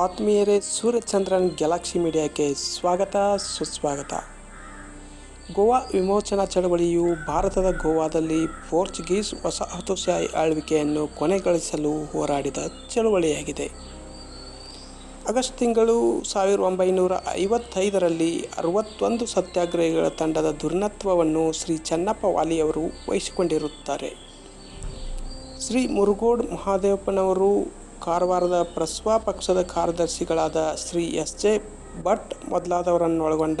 ಆತ್ಮೀಯರೇ, ಸೂರ್ಯಚಂದ್ರನ್ ಗ್ಯಾಲಕ್ಸಿ ಮೀಡಿಯಾಕ್ಕೆ ಸ್ವಾಗತ, ಸುಸ್ವಾಗತ. ಗೋವಾ ವಿಮೋಚನಾ ಚಳವಳಿಯು ಭಾರತದ ಗೋವಾದಲ್ಲಿ ಪೋರ್ಚುಗೀಸ್ ವಸಾಹತುಶಾಹಿ ಆಳ್ವಿಕೆಯನ್ನು ಕೊನೆಗೊಳಿಸಲು ಹೋರಾಡಿದ ಚಳವಳಿಯಾಗಿದೆ. ಆಗಸ್ಟ್ ತಿಂಗಳು ಸಾವಿರದ ಒಂಬೈನೂರ ಐವತ್ತೈದರಲ್ಲಿ ಅರವತ್ತೊಂದು ಸತ್ಯಾಗ್ರಹಿಗಳ ತಂಡದ ದುರ್ನತ್ವವನ್ನು ಶ್ರೀ ಚನ್ನಪ್ಪ ವಾಲಿಯವರು ವಹಿಸಿಕೊಂಡಿರುತ್ತಾರೆ. ಶ್ರೀ ಮುರುಗೋಡ್ ಮಹಾದೇವಪ್ಪನವರು ಕಾರವಾರದ ಪ್ರಸ್ವಾ ಪಕ್ಷದ ಕಾರ್ಯದರ್ಶಿಗಳಾದ ಶ್ರೀ ಎಸ್ ಜೆ ಭಟ್ ಮೊದಲಾದವರನ್ನೊಳಗೊಂಡ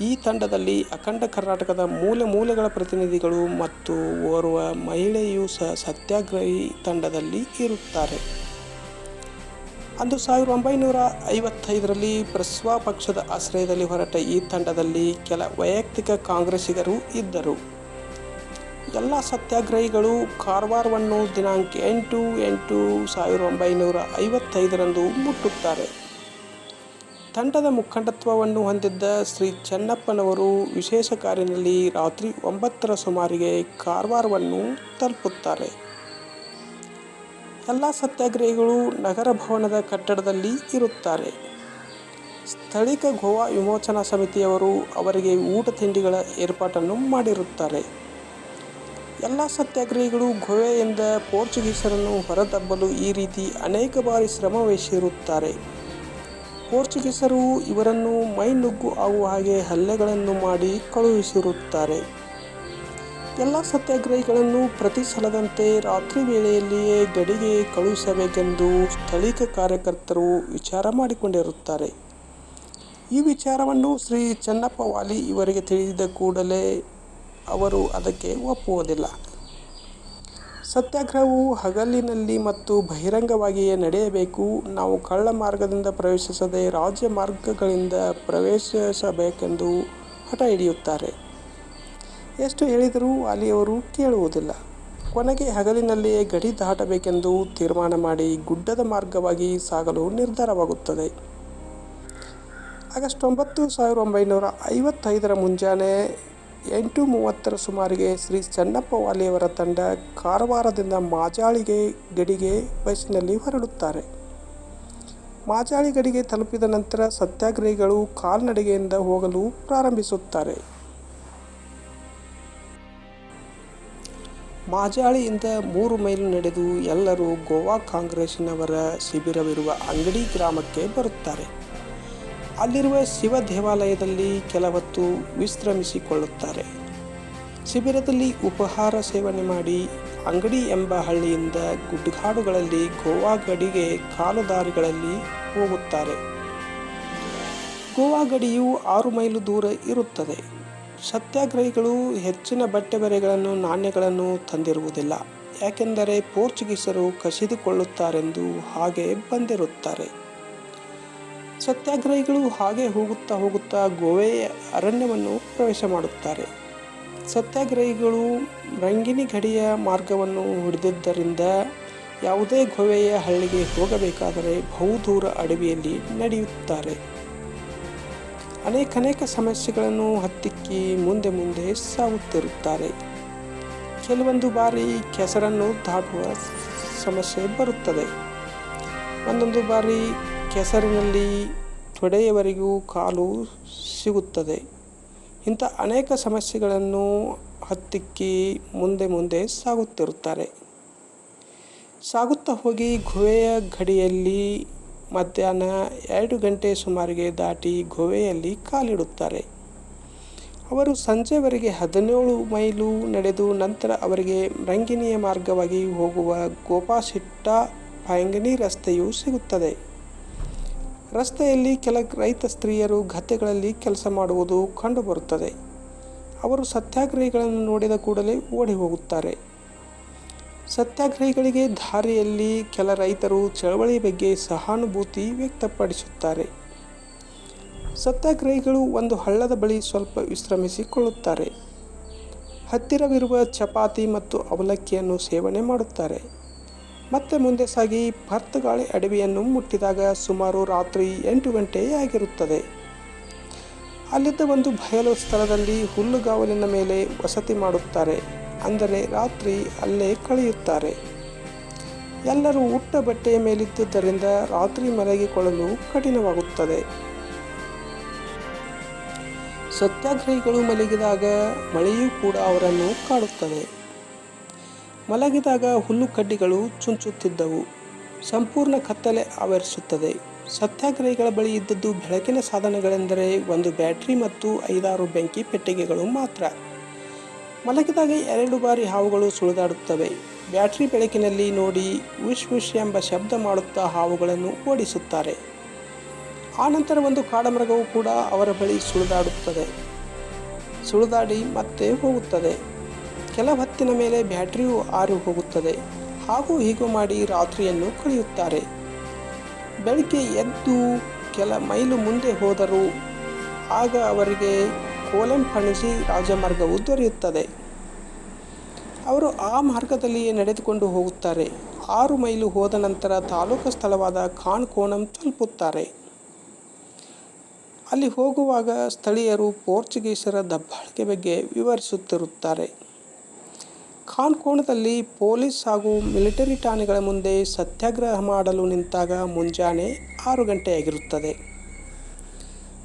ಈ ತಂಡದಲ್ಲಿ ಅಖಂಡ ಕರ್ನಾಟಕದ ಮೂಲೆ ಮೂಲೆಗಳ ಪ್ರತಿನಿಧಿಗಳು ಮತ್ತು ಓರ್ವ ಮಹಿಳೆಯೂ ಸಹ ಸತ್ಯಾಗ್ರಹಿ ತಂಡದಲ್ಲಿ ಇರುತ್ತಾರೆ. ಅಂದು ಸಾವಿರದ ಒಂಬೈನೂರ ಐವತ್ತೈದರಲ್ಲಿ ಪ್ರಸ್ವಾ ಪಕ್ಷದ ಆಶ್ರಯದಲ್ಲಿ ಹೊರಟ ಈ ತಂಡದಲ್ಲಿ ಕೆಲ ವೈಯಕ್ತಿಕ ಕಾಂಗ್ರೆಸ್ಸಿಗರು ಇದ್ದರು. ಎಲ್ಲ ಸತ್ಯಾಗ್ರಹಿಗಳು ಕಾರವಾರವನ್ನು ದಿನಾಂಕ ಎಂಟು ಎಂಟು ಸಾವಿರದ ಒಂಬೈನೂರ ಐವತ್ತೈದರಂದು ಮುಟ್ಟುತ್ತಾರೆ. ತಂಡದ ಮುಖಂಡತ್ವವನ್ನು ಹೊಂದಿದ್ದ ಶ್ರೀ ಚೆನ್ನಪ್ಪನವರು ವಿಶೇಷ ಕಾರಿನಲ್ಲಿ ರಾತ್ರಿ ಒಂಬತ್ತರ ಸುಮಾರಿಗೆ ಕಾರವಾರವನ್ನು ತಲುಪುತ್ತಾರೆ. ಎಲ್ಲ ಸತ್ಯಾಗ್ರಹಿಗಳು ನಗರ ಭವನದ ಕಟ್ಟಡದಲ್ಲಿ ಇರುತ್ತಾರೆ. ಸ್ಥಳೀಯ ಗೋವಾ ವಿಮೋಚನಾ ಸಮಿತಿಯವರು ಅವರಿಗೆ ಊಟ ತಿಂಡಿಗಳ ಏರ್ಪಾಟನ್ನು ಮಾಡಿರುತ್ತಾರೆ. ಎಲ್ಲ ಸತ್ಯಾಗ್ರಹಿಗಳು ಗೋವೆಯಿಂದ ಪೋರ್ಚುಗೀಸರನ್ನು ಹೊರತಬ್ಬಲು ಈ ರೀತಿ ಅನೇಕ ಬಾರಿ ಶ್ರಮವಹಿಸಿರುತ್ತಾರೆ. ಪೋರ್ಚುಗೀಸರು ಇವರನ್ನು ಮೈನುಗ್ಗು ಆಗುವ ಹಾಗೆ ಹಲ್ಲೆಗಳನ್ನು ಮಾಡಿ ಕಳುಹಿಸಿರುತ್ತಾರೆ. ಎಲ್ಲ ಸತ್ಯಾಗ್ರಹಿಗಳನ್ನು ಪ್ರತಿ ಸಲದಂತೆ ರಾತ್ರಿ ವೇಳೆಯಲ್ಲಿಯೇ ಗಡಿಗೆ ಕಳುಹಿಸಬೇಕೆಂದು ಸ್ಥಳೀಯ ಕಾರ್ಯಕರ್ತರು ವಿಚಾರ ಮಾಡಿಕೊಂಡಿರುತ್ತಾರೆ. ಈ ವಿಚಾರವನ್ನು ಶ್ರೀ ಚನ್ನಪ್ಪ ವಾಲಿ ಇವರಿಗೆ ತಿಳಿದ ಕೂಡಲೇ ಅವರು ಅದಕ್ಕೆ ಒಪ್ಪುವುದಿಲ್ಲ. ಸತ್ಯಾಗ್ರಹವು ಹಗಲಿನಲ್ಲಿ ಮತ್ತು ಬಹಿರಂಗವಾಗಿಯೇ ನಡೆಯಬೇಕು. ನಾವು ಕಳ್ಳ ಮಾರ್ಗದಿಂದ ಪ್ರವೇಶಿಸದೆ ರಾಜ್ಯ ಮಾರ್ಗಗಳಿಂದ ಪ್ರವೇಶಿಸಬೇಕೆಂದು ಹಠ ಹಿಡಿಯುತ್ತಾರೆ. ಎಷ್ಟು ಹೇಳಿದರೂ ಅಲ್ಲಿಯವರು ಕೇಳುವುದಿಲ್ಲ. ಕೊನೆಗೆ ಹಗಲಿನಲ್ಲಿಯೇ ಗಡಿ ದಾಟಬೇಕೆಂದು ತೀರ್ಮಾನ ಮಾಡಿ ಗುಡ್ಡದ ಮಾರ್ಗವಾಗಿ ಸಾಗಲು ನಿರ್ಧಾರವಾಗುತ್ತದೆ. ಆಗಸ್ಟ್ ಒಂಬತ್ತು ಸಾವಿರದ ಒಂಬೈನೂರ ಐವತ್ತೈದರ ಮುಂಜಾನೆ ಎಂಟು ಮೂವತ್ತರ ಸುಮಾರಿಗೆ ಶ್ರೀ ಚನ್ನಪ್ಪ ವಾಲಿಯವರ ತಂಡ ಕಾರವಾರದಿಂದ ಮಾಜಾಳಿಗೆ ಗಡಿಗೆ ಬಸ್ಸಿನಲ್ಲಿ ಹೊರಡುತ್ತಾರೆ. ಮಾಜಾಳಿ ಗಡಿಗೆ ತಲುಪಿದ ನಂತರ ಸತ್ಯಾಗ್ರಹಿಗಳು ಕಾಲ್ನಡಿಗೆಯಿಂದ ಹೋಗಲು ಪ್ರಾರಂಭಿಸುತ್ತಾರೆ. ಮಾಜಾಳಿಯಿಂದ ಮೂರು ಮೈಲು ನಡೆದು ಎಲ್ಲರೂ ಗೋವಾ ಕಾಂಗ್ರೆಸ್ನವರ ಶಿಬಿರವಿರುವ ಅಂಗಡಿ ಗ್ರಾಮಕ್ಕೆ ಬರುತ್ತಾರೆ. ಅಲ್ಲಿರುವ ಶಿವ ದೇವಾಲಯದಲ್ಲಿ ಕೆಲ ಹೊತ್ತು ವಿಶ್ರಮಿಸಿಕೊಳ್ಳುತ್ತಾರೆ. ಶಿಬಿರದಲ್ಲಿ ಉಪಹಾರ ಸೇವನೆ ಮಾಡಿ ಅಂಗಡಿ ಎಂಬ ಹಳ್ಳಿಯಿಂದ ಗುಡ್ಡಗಾಡುಗಳಲ್ಲಿ ಗೋವಾ ಗಡಿಗೆ ಕಾಲುದಾರಿಗಳಲ್ಲಿ ಹೋಗುತ್ತಾರೆ. ಗೋವಾ ಗಡಿಯು ಆರು ಮೈಲು ದೂರ ಇರುತ್ತದೆ. ಸತ್ಯಾಗ್ರಹಿಗಳು ಹೆಚ್ಚಿನ ಬಟ್ಟೆ ಬರೆಗಳನ್ನು ನಾಣ್ಯಗಳನ್ನು ತಂದಿರುವುದಿಲ್ಲ. ಯಾಕೆಂದರೆ ಪೋರ್ಚುಗೀಸರು ಕಸಿದುಕೊಳ್ಳುತ್ತಾರೆಂದು ಹಾಗೆ ಬಂದಿರುತ್ತಾರೆ. ಸತ್ಯಾಗ್ರಹಿಗಳು ಹಾಗೆ ಹೋಗುತ್ತಾ ಹೋಗುತ್ತಾ ಗೋವೆಯ ಅರಣ್ಯವನ್ನು ಪ್ರವೇಶ ಮಾಡುತ್ತಾರೆ. ಸತ್ಯಾಗ್ರಹಿಗಳು ರಂಗಿನಿ ಗಡಿಯ ಮಾರ್ಗವನ್ನು ಹಿಡಿದಿದ್ದರಿಂದ ಯಾವುದೇ ಗೋವೆಯ ಹಳ್ಳಿಗೆ ಹೋಗಬೇಕಾದರೆ ಬಹುದೂರ ಅಡವಿಯಲ್ಲಿ ನಡೆಯುತ್ತಾರೆ. ಅನೇಕನೇಕ ಸಮಸ್ಯೆಗಳನ್ನು ಹತ್ತಿಕ್ಕಿ ಮುಂದೆ ಮುಂದೆ ಸಾಗುತ್ತಿರುತ್ತಾರೆ. ಕೆಲವೊಂದು ಬಾರಿ ಕೆಸರನ್ನು ದಾಟುವ ಸಮಸ್ಯೆ ಬರುತ್ತದೆ. ಒಂದೊಂದು ಬಾರಿ ಕೆಸರಿನಲ್ಲಿ ತೊಡೆಯವರೆಗೂ ಕಾಲು ಸಿಗುತ್ತದೆ. ಇಂಥ ಅನೇಕ ಸಮಸ್ಯೆಗಳನ್ನು ಹತ್ತಿಕ್ಕಿ ಮುಂದೆ ಮುಂದೆ ಸಾಗುತ್ತಿರುತ್ತಾರೆ. ಸಾಗುತ್ತಾ ಹೋಗಿ ಗುಹೆಯ ಗಡಿಯಲ್ಲಿ ಮಧ್ಯಾಹ್ನ ಎರಡು ಗಂಟೆ ಸುಮಾರಿಗೆ ದಾಟಿ ಗುಹೆಯಲ್ಲಿ ಕಾಲಿಡುತ್ತಾರೆ. ಅವರು ಸಂಜೆವರೆಗೆ ಹದಿನೇಳು ಮೈಲು ನಡೆದು ನಂತರ ಅವರಿಗೆ ರಂಗಿನಿಯ ಮಾರ್ಗವಾಗಿ ಹೋಗುವ ಗೋಪಾಸಿಟ್ಟ ಪಾಯಂಗಿನಿ ರಸ್ತೆಯು ಸಿಗುತ್ತದೆ. ರಸ್ತೆಯಲ್ಲಿ ಕೆಲ ರೈತ ಸ್ತ್ರೀಯರು ಗದ್ದೆಗಳಲ್ಲಿ ಕೆಲಸ ಮಾಡುವುದು ಕಂಡುಬರುತ್ತದೆ. ಅವರು ಸತ್ಯಾಗ್ರಹಿಗಳನ್ನು ನೋಡಿದ ಕೂಡಲೇ ಓಡಿ ಹೋಗುತ್ತಾರೆ. ಸತ್ಯಾಗ್ರಹಿಗಳಿಗೆ ದಾರಿಯಲ್ಲಿ ಕೆಲ ರೈತರು ಚಳವಳಿ ಬಗ್ಗೆ ಸಹಾನುಭೂತಿ ವ್ಯಕ್ತಪಡಿಸುತ್ತಾರೆ. ಸತ್ಯಾಗ್ರಹಿಗಳು ಒಂದು ಹಳ್ಳದ ಬಳಿ ಸ್ವಲ್ಪ ವಿಶ್ರಮಿಸಿಕೊಳ್ಳುತ್ತಾರೆ. ಹತ್ತಿರವಿರುವ ಚಪಾತಿ ಮತ್ತು ಅವಲಕ್ಕಿಯನ್ನು ಸೇವನೆ ಮಾಡುತ್ತಾರೆ. ಮತ್ತೆ ಮುಂದೆ ಸಾಗಿ ಭರ್ತಗಾಳಿ ಅಡವಿಯನ್ನು ಮುಟ್ಟಿದಾಗ ಸುಮಾರು ರಾತ್ರಿ ಎಂಟು ಗಂಟೆ ಆಗಿರುತ್ತದೆ ಅಲ್ಲಿದ್ದ ಒಂದು ಬಯಲು ಸ್ಥಳದಲ್ಲಿ ಹುಲ್ಲುಗಾವಲಿನ ಮೇಲೆ ವಸತಿ ಮಾಡುತ್ತಾರೆ. ಅಂದರೆ ರಾತ್ರಿ ಅಲ್ಲೇ ಕಳೆಯುತ್ತಾರೆ. ಎಲ್ಲರೂ ಉಟ್ಟ ಬಟ್ಟೆಯ ಮೇಲಿದ್ದುದರಿಂದ ರಾತ್ರಿ ಮಲಗಿಕೊಳ್ಳಲು ಕಠಿಣವಾಗುತ್ತದೆ. ಸತ್ಯಾಗ್ರಹಿಗಳು ಮಲಗಿದಾಗ ಮಳೆಯೂ ಕೂಡ ಅವರನ್ನು ಕಾಡುತ್ತದೆ. ಮಲಗಿದಾಗ ಹುಲ್ಲು ಕಡ್ಡಿಗಳು ಚುಂಚುತ್ತಿದ್ದವು. ಸಂಪೂರ್ಣ ಕತ್ತಲೆ ಆವರಿಸುತ್ತದೆ. ಸತ್ಯಾಗ್ರಹಿಗಳ ಬಳಿ ಇದ್ದದ್ದು ಬೆಳಕಿನ ಸಾಧನಗಳೆಂದರೆ ಒಂದು ಬ್ಯಾಟ್ರಿ ಮತ್ತು ಐದಾರು ಬೆಂಕಿ ಪೆಟ್ಟಿಗೆಗಳು ಮಾತ್ರ. ಮಲಗಿದಾಗ ಎರಡು ಬಾರಿ ಹಾವುಗಳು ಸುಳಿದಾಡುತ್ತವೆ. ಬ್ಯಾಟ್ರಿ ಬೆಳಕಿನಲ್ಲಿ ನೋಡಿ ವಿಶ್ ವಿಶ್ ಎಂಬ ಶಬ್ದ ಮಾಡುತ್ತಾ ಹಾವುಗಳನ್ನು ಓಡಿಸುತ್ತಾರೆ. ಆನಂತರ ಒಂದು ಕಾಡಮೃಗವು ಕೂಡ ಅವರ ಬಳಿ ಸುಳಿದಾಡುತ್ತದೆ. ಸುಳಿದಾಡಿ ಮತ್ತೆ ಹೋಗುತ್ತದೆ. ಕೆಲ ಹೊತ್ತಿನ ಮೇಲೆ ಬ್ಯಾಟ್ರಿಯು ಆರಿ ಹೋಗುತ್ತದೆ. ಹಾಗೂ ಹೀಗೂ ಮಾಡಿ ರಾತ್ರಿಯನ್ನು ಕಳೆಯುತ್ತಾರೆ. ಬೆಳಗ್ಗೆ ಎದ್ದು ಕೆಲ ಮೈಲು ಮುಂದೆ ಹೋದರು ಆಗ ಅವರಿಗೆ ಕೋಲಂ ಪಣಿಸಿ ರಾಜಮಾರ್ಗವು ದೊರೆಯುತ್ತದೆ. ಅವರು ಆ ಮಾರ್ಗದಲ್ಲಿಯೇ ನಡೆದುಕೊಂಡು ಹೋಗುತ್ತಾರೆ. ಆರು ಮೈಲು ಹೋದ ನಂತರ ತಾಲೂಕು ಸ್ಥಳವಾದ ಖಾನ್ ಕೋಣಂ ತಲುಪುತ್ತಾರೆ. ಅಲ್ಲಿ ಹೋಗುವಾಗ ಸ್ಥಳೀಯರು ಪೋರ್ಚುಗೀಸರ ದಬ್ಬಾಳಿಕೆ ಬಗ್ಗೆ ವಿವರಿಸುತ್ತಿರುತ್ತಾರೆ. ಖಾನ್ ಕೋಣದಲ್ಲಿ ಪೊಲೀಸ್ ಹಾಗೂ ಮಿಲಿಟರಿ ಠಾಣೆಗಳ ಮುಂದೆ ಸತ್ಯಾಗ್ರಹ ಮಾಡಲು ನಿಂತಾಗ ಮುಂಜಾನೆ ಆರು ಗಂಟೆಯಾಗಿರುತ್ತದೆ.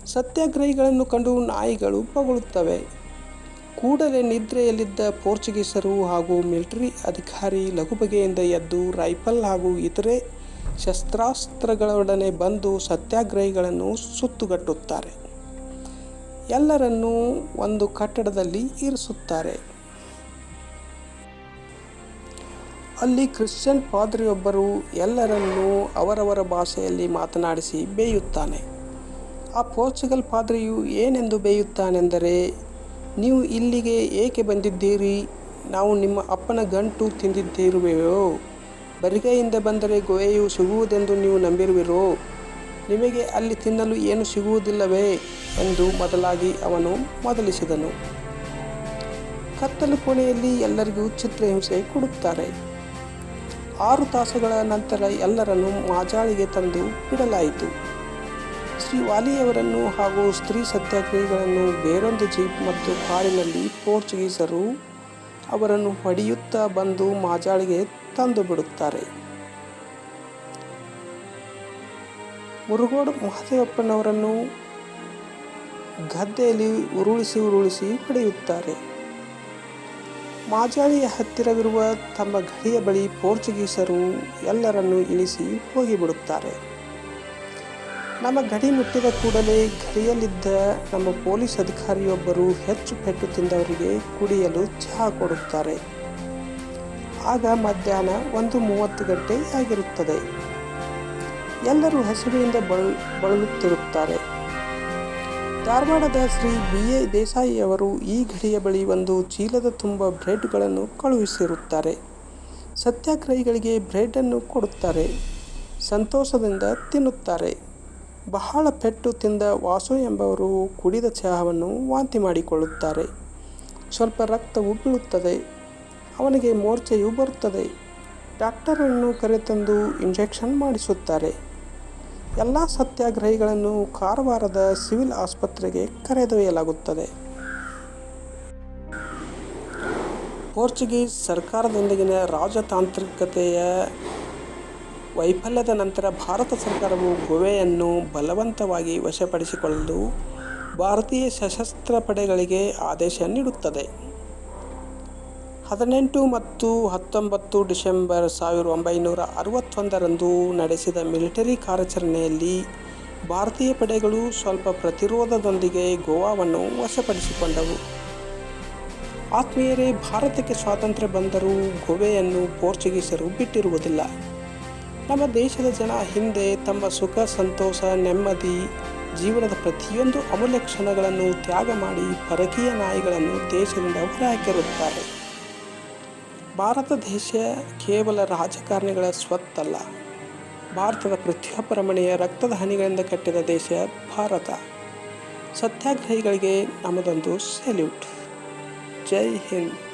ಸತ್ಯಾಗ್ರಹಿಗಳನ್ನು ಕಂಡು ನಾಯಿಗಳು ಬೊಗಳುತ್ತವೆ ಕೂಡಲೇ ನಿದ್ರೆಯಲ್ಲಿದ್ದ ಪೋರ್ಚುಗೀಸರು ಹಾಗೂ ಮಿಲಿಟರಿ ಅಧಿಕಾರಿ ಲಘುಬಗೆಯಿಂದ ಎದ್ದು ರೈಫಲ್ ಹಾಗೂ ಇತರೆ ಶಸ್ತ್ರಾಸ್ತ್ರಗಳೊಡನೆ ಬಂದು ಸತ್ಯಾಗ್ರಹಿಗಳನ್ನು ಸುತ್ತುಗಟ್ಟುತ್ತಾರೆ. ಎಲ್ಲರನ್ನೂ ಒಂದು ಕಟ್ಟಡದಲ್ಲಿ ಇರಿಸುತ್ತಾರೆ. ಅಲ್ಲಿ ಕ್ರಿಶ್ಚಿಯನ್ ಪಾದ್ರಿಯೊಬ್ಬರು ಎಲ್ಲರನ್ನೂ ಅವರವರ ಭಾಷೆಯಲ್ಲಿ ಮಾತನಾಡಿಸಿ ಬೇಯುತ್ತಾನೆ. ಆ ಪೋರ್ಚುಗಲ್ ಪಾದ್ರಿಯು ಏನೆಂದು ಬೇಯುತ್ತಾನೆಂದರೆ, ನೀವು ಇಲ್ಲಿಗೆ ಏಕೆ ಬಂದಿದ್ದೀರಿ? ನಾವು ನಿಮ್ಮ ಅಪ್ಪನ ಗಂಟು ತಿಂದಿದ್ದಿರುವೆಯೋ? ಬರಿಗೈಯಿಂದ ಬಂದರೆ ಗೋಯೆಯು ಸಿಗುವುದೆಂದು ನೀವು ನಂಬಿರುವಿರೋ? ನಿಮಗೆ ಅಲ್ಲಿ ತಿನ್ನಲು ಏನು ಸಿಗುವುದಿಲ್ಲವೇ? ಎಂದು ಮೊದಲಾಗಿ ಅವನು ಮೊದಲಿಸಿದನು. ಕತ್ತಲು ಕೋಣೆಯಲ್ಲಿ ಎಲ್ಲರಿಗೂ ಚಿತ್ರಹಿಂಸೆ ಕೊಡುತ್ತಾರೆ. ಆರು ತಾಸುಗಳ ನಂತರ ಎಲ್ಲರನ್ನು ಮಾಜಾಳಿಗೆ ತಂದು ಬಿಡಲಾಯಿತು. ಶ್ರೀ ವಾಲಿಯವರನ್ನು ಹಾಗೂ ಸ್ತ್ರೀ ಸತ್ಯಾಗ್ರಹಿಗಳನ್ನು ಬೇರೊಂದು ಜೀಪ್ ಮತ್ತು ಕಾರಿನಲ್ಲಿ ಪೋರ್ಚುಗೀಸರು ಅವರನ್ನು ಹೊಡೆಯುತ್ತಾ ಬಂದು ಮಾಜಾಳಿಗೆ ತಂದು ಬಿಡುತ್ತಾರೆ. ಮುರುಗೋಡು ಮಹದೇವಪ್ಪನವರನ್ನು ಗದ್ದೆಯಲ್ಲಿ ಉರುಳಿಸಿ ಉರುಳಿಸಿ ಹೊಡೆಯುತ್ತಾರೆ. ಮಾಜಾಳಿಯ ಹತ್ತಿರವಿರುವ ತಮ್ಮ ಗಡಿಯ ಬಳಿ ಪೋರ್ಚುಗೀಸರು ಎಲ್ಲರನ್ನು ಇಳಿಸಿ ಹೋಗಿಬಿಡುತ್ತಾರೆ. ನಮ್ಮ ಗಡಿ ಮುಟ್ಟಿದ ಕೂಡಲೇ ಗಡಿಯಲ್ಲಿದ್ದ ನಮ್ಮ ಪೊಲೀಸ್ ಅಧಿಕಾರಿಯೊಬ್ಬರು ಹೆಚ್ಚು ಪೆಟ್ಟು ತಿಂದವರಿಗೆ ಕುಡಿಯಲು ಚಹಾ ಕೊಡುತ್ತಾರೆ. ಆಗ ಮಧ್ಯಾಹ್ನ ಒಂದು ಮೂವತ್ತು ಗಂಟೆ ಆಗಿರುತ್ತದೆ. ಎಲ್ಲರೂ ಹಸಿವೆಯಿಂದ ಬಳ ಬಳಲುತ್ತಿರುತ್ತಾರೆ. ಧಾರವಾಡದ ಶ್ರೀ ಬಿ ಎ ದೇಸಾಯಿಯವರು ಈ ಗಡಿಯ ಬಳಿ ಒಂದು ಚೀಲದ ತುಂಬ ಬ್ರೆಡ್ಗಳನ್ನು ಕಳುಹಿಸಿರುತ್ತಾರೆ. ಸತ್ಯಾಗ್ರಹಿಗಳಿಗೆ ಬ್ರೆಡನ್ನು ಕೊಡುತ್ತಾರೆ. ಸಂತೋಷದಿಂದ ತಿನ್ನುತ್ತಾರೆ. ಬಹಳ ಪೆಟ್ಟು ತಿಂದ ವಾಸು ಎಂಬವರು ಕುಡಿದ ಚಹಾವನ್ನು ವಾಂತಿ ಮಾಡಿಕೊಳ್ಳುತ್ತಾರೆ. ಸ್ವಲ್ಪ ರಕ್ತವು ಬೀಳುತ್ತದೆ. ಅವನಿಗೆ ಮೂರ್ಛೆಯು ಬರುತ್ತದೆ. ಡಾಕ್ಟರನ್ನು ಕರೆತಂದು ಇಂಜೆಕ್ಷನ್ ಮಾಡಿಸುತ್ತಾರೆ. ಎಲ್ಲ ಸತ್ಯಾಗ್ರಹಿಗಳನ್ನು ಕಾರವಾರದ ಸಿವಿಲ್ ಆಸ್ಪತ್ರೆಗೆ ಕರೆದೊಯ್ಯಲಾಗುತ್ತದೆ. ಪೋರ್ಚುಗೀಸ್ ಸರ್ಕಾರದೊಂದಿಗಿನ ರಾಜತಾಂತ್ರಿಕತೆಯ ವೈಫಲ್ಯದ ನಂತರ ಭಾರತ ಸರ್ಕಾರವು ಗೋವೆಯನ್ನು ಬಲವಂತವಾಗಿ ವಶಪಡಿಸಿಕೊಳ್ಳಲು ಭಾರತೀಯ ಸಶಸ್ತ್ರ ಪಡೆಗಳಿಗೆ ಆದೇಶ ನೀಡುತ್ತದೆ. ಹದಿನೆಂಟು ಮತ್ತು ಹತ್ತೊಂಬತ್ತು ಡಿಸೆಂಬರ್ ಸಾವಿರದ ಒಂಬೈನೂರ ಅರವತ್ತೊಂದರಂದು ನಡೆಸಿದ ಮಿಲಿಟರಿ ಕಾರ್ಯಾಚರಣೆಯಲ್ಲಿ ಭಾರತೀಯ ಪಡೆಗಳು ಸ್ವಲ್ಪ ಪ್ರತಿರೋಧದೊಂದಿಗೆ ಗೋವಾವನ್ನು ವಶಪಡಿಸಿಕೊಂಡವು. ಆತ್ಮೀಯರೇ, ಭಾರತಕ್ಕೆ ಸ್ವಾತಂತ್ರ್ಯ ಬಂದರೂ ಗೋವೆಯನ್ನು ಪೋರ್ಚುಗೀಸರು ಬಿಟ್ಟಿರುವುದಿಲ್ಲ. ನಮ್ಮ ದೇಶದ ಜನ ಹಿಂದೆ ತಮ್ಮ ಸುಖ, ಸಂತೋಷ, ನೆಮ್ಮದಿ, ಜೀವನದ ಪ್ರತಿಯೊಂದು ಅಮೂಲ್ಯ ಕ್ಷಣಗಳನ್ನು ತ್ಯಾಗ ಮಾಡಿ, ಪರಕೀಯ ನಾಯಿಗಳನ್ನು ದೇಶದಿಂದ ಹೊರಹಾಕಿರುತ್ತಾರೆ ಭಾರತ ದೇಶ ಕೇವಲ ರಾಜಕಾರಣಿಗಳ ಸ್ವತ್ತಲ್ಲ. ಭಾರತದ ಪ್ರತಿಯೊಬ್ಬರ ಮನೆಯ ರಕ್ತದ ಹನಿಗಳಿಂದ ಕಟ್ಟಿದ ದೇಶ ಭಾರತ. ಸತ್ಯಾಗ್ರಹಿಗಳಿಗೆ ನಮ್ಮದೊಂದು ಸೆಲ್ಯೂಟ್. ಜೈ ಹಿಂದ್.